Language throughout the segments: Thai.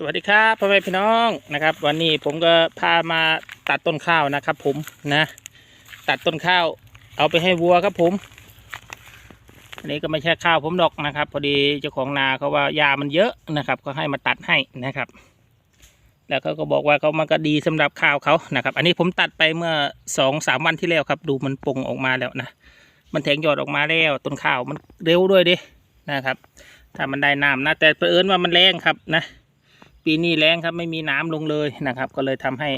สวัสดีครับพ่อแม่พี่น้องนะครับ วันนี้ผมก็พามาตัดต้นข้าวนะครับ ผมนะ ตัดต้นข้าว เอาไปให้วัวครับผมอันนี้ก็ไม่ใช่ข้าวผมดอกนะครับ พอดีเจ้าของนาเขาว่ายามันเยอะนะครับ ก็ให้มาตัดให้นะครับ แล้วเขาก็บอกว่าเขามันก็ดีสำหรับข้าวเขานะครับ อันนี้ผมตัดไปเมื่อสองสามวันที่แล้วครับ ดูมันปงออกมาแล้วนะมันแทงยอดออกมาแล้วต้นข้าวมันเร็วด้วยดินะครับ ถ้ามันได้น้ำนะแต่เผอิญว่ามันแรงครับนะ ปีนี้แรงครับไม่มีน้ำลงเลยนะครับ ก็เลยทำให้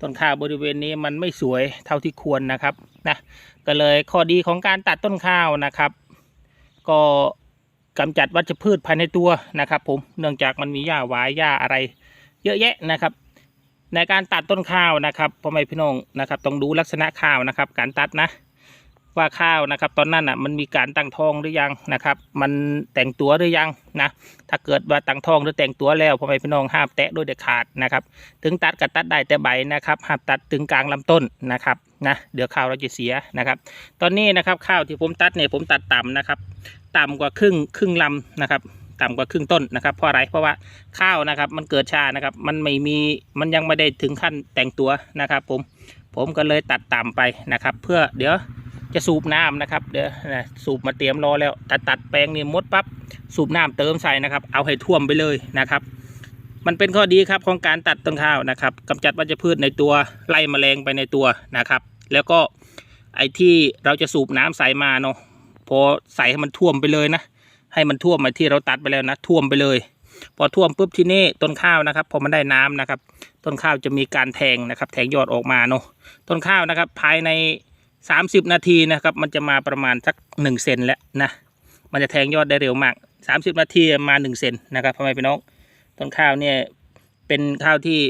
ต้นข้าวบริเวณนี้มันไม่สวยเท่าที่ควรนะครับนะก็เลยข้อดีของการตัดต้นข้าวนะครับ ก็กำจัดวัชพืชภายในตัวนะครับ ผมเนื่องจากมันมีหญ้าหวายหญ้าอะไร เยอะแยะนะครับ ในการตัดต้นข้าวนะครับพ่อแม่พี่น้องนะครับ ต้องดูลักษณะข้าวนะครับ การตัดนะ ว่าข้าวนะครับ ตอนนั้นอะมันมีการตั้งท้องหรือยังนะครับ มันแต่งตัวหรือยังนะถ้าเกิดว่าตั้งท้องหรือแต่งตัวแล้วพ่อแม่พี่น้องห้ามแตะโดยเด็ดขาดนะครับ ถึงตัดก็ตัดได้แต่ใบนะครับห้ามตัดถึงกลางลำต้นนะครับนะเดี๋ยวข้าวเราจะเสียนะครับ ตอนนี้นะครับข้าวที่ผมตัดเนี่ยผมตัดต่ำนะครับ ต่ำกว่าครึ่งครึ่งลำนะครับต่ำกว่าครึ่งต้นนะครับเพราะอะไรเพราะว่าข้าวนะครับมันเกิดชานะครับ มันไม่มีมันยังไม่ได้ถึงขั้นแต่งตัวนะครับ ผมผมก็เลยตัดต่ำไปนะครับ เพื่อเดี๋ยว จะสูบน้ำนะครับเดี๋ยวนะสูบมาเตรียมรอแล้วตัดตัดแปลงนี่มดปั๊บสูบน้ำเติมใส่นะครับ เอาให้ท่วมไปเลยนะครับ มันเป็นข้อดีครับของการตัดต้นข้าวนะครับกำจัดวัชพืชในตัวไล่แมลงไปในตัวนะครับ แล้วก็ไอ้ที่เราจะสูบน้ำใส่มาเนาะพอใส่ให้มันท่วมไปเลยนะ ให้มันท่วมมาที่เราตัดไปแล้วนะ ท่วมไปเลย พอท่วมปุ๊บที่นี่ต้นข้าวนะครับ พอมันได้น้ำนะครับ ต้นข้าวจะมีการแทงนะครับ แทงยอดออกมาเนาะต้นข้าวนะครับ ภายใน 30นาทีนะครับ มันจะมาประมาณสัก1เซนแล้วนะ มันจะแทงยอดได้เร็วมาก30นาทีมา1เซนนะครับพ่อแม่พี่น้องต้นข้าวเนี่ยเป็นข้าวที่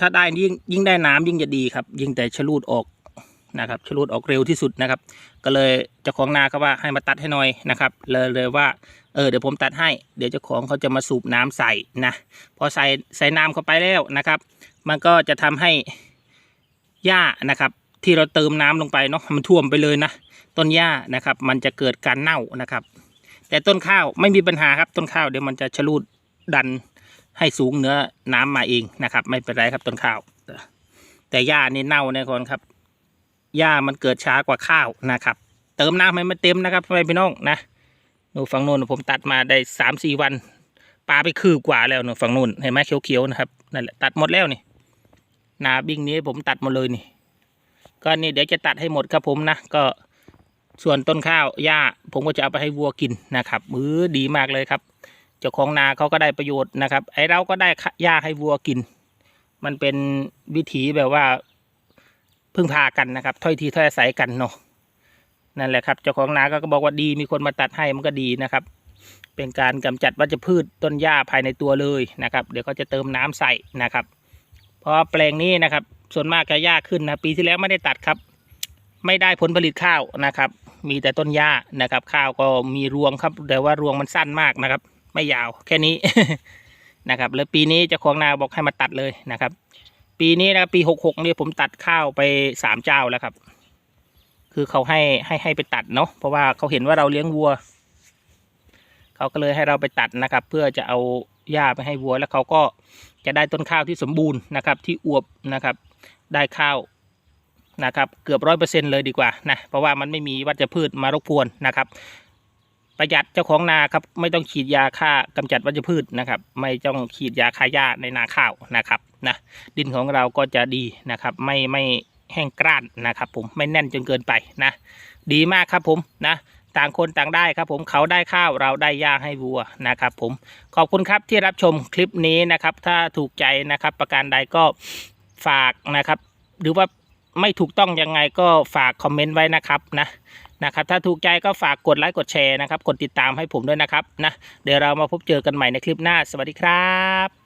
ถ้าได้ยิ่งยิ่งได้น้ำยิ่งจะดีครับ ยิ่งแต่ชะลูดออกนะครับชะลูดออกเร็วที่สุดนะครับ ก็เลยเจ้าของนาเขาว่าให้มาตัดให้หน่อยนะครับเลยเลยว่าเออเดี๋ยวผมตัดให้ เดี๋ยวเจ้าของเขาจะมาสูบน้ำใส่นะพอใส่ใส่น้ำเข้าไปแล้วนะครับ มันก็จะทำให้หญ้านะครับ ที่เราเติมน้ำลงไปเนาะมันท่วมไปเลยนะต้นหญ้านะครับ มันจะเกิดการเน่านะครับ แต่ต้นข้าวไม่มีปัญหาครับต้นข้าวเดี๋ยวมันจะชะลูดดันให้สูงเหนือน้ำมาเองนะครับ ไม่เป็นไรครับต้นข้าว แต่หญ้านี่เน่าแน่นอนครับหญ้ามันเกิดช้ากว่าข้าวนะครับ เติมน้ำให้มันเต็มนะครับพ่อแม่พี่น้องนะหนูฝั่งนู้นผมตัดมาได้สามสี่วันปลาไปคืบกว่าแล้วหนูฝั่งนู้นเห็นไหมเขียวๆนะครับนั่นแหละตัดหมดแล้วนี่นาบิ้งนี้ผมตัดหมดเลยนี่ ก็นี่เดี๋ยวจะตัดให้หมดครับผมนะก็ส่วนต้นข้าวหญ้าผมก็จะเอาไปให้วัวกินนะครับมือดีมากเลยครับ เจ้าของนาเขาก็ได้ประโยชน์นะครับ ไอเราก็ได้หญ้าให้วัวกิน มันเป็นวิถีแบบว่าพึ่งพากันนะครับ ถ้อยทีถ้อยอาศัยกันเนาะนั่นแหละครับเจ้าของนาก็บอกว่าดีมีคนมาตัดให้มันก็ดีนะครับ เป็นการกำจัดวัชพืชต้นหญ้าภายในตัวเลยนะครับ เดี๋ยวเขาจะเติมน้ำใส่นะครับ เพราะแปลงนี้นะครับ ส่วนมากจะหญ้าขึ้นนะปีที่แล้วไม่ได้ตัดครับ ไม่ได้ผลผลิตข้าวนะครับ มีแต่ต้นหญ้านะครับ ข้าวก็มีรวงครับ แต่ว่ารวงมันสั้นมากนะครับ ไม่ยาวแค่นี้นะครับ แล้วปีนี้เจ้าของนาบอกให้มาตัดเลยนะครับ ปีนี้นะปีหกหกนี่ผมตัดข้าวไปสามเจ้าแล้วครับ คือเขาให้ให้ให้ไปตัดเนาะเพราะว่าเขาเห็นว่าเราเลี้ยงวัวเขาก็เลยให้เราไปตัดนะครับ เพื่อจะเอาหญ้าไปให้วัวแล้วเขาก็จะได้ต้นข้าวที่สมบูรณ์นะครับ ที่อวบนะครับ ได้ข้าวนะครับเกือบร้อยเปอร์เซ็นเลยดีกว่านะเพราะว่ามันไม่มีวัชพืชมารบกวนนะครับ ประหยัดเจ้าของนาครับไม่ต้องฉีดยาฆ่ากำจัดวัชพืชนะครับ ไม่ต้องฉีดยาฆ่าหญ้าในนาข้าวนะครับนะดินของเราก็จะดีนะครับ ไม่ไม่แห้งกร้านนะครับ ผมไม่แน่นจนเกินไปนะ ดีมากครับผมนะต่างคนต่างได้ครับผมเขาได้ข้าวเราได้หญ้าให้วัวนะครับผมขอบคุณครับที่รับชมคลิปนี้นะครับ ถ้าถูกใจนะครับ ประการใดก็ ฝากนะครับ หรือว่าไม่ถูกต้องยังไงก็ฝากคอมเมนต์ไว้นะครับนะนะครับ ถ้าถูกใจก็ฝากกดไลค์กดแชร์นะครับ กดติดตามให้ผมด้วยนะครับนะเดี๋ยวเรามาพบเจอกันใหม่ในคลิปหน้า สวัสดีครับ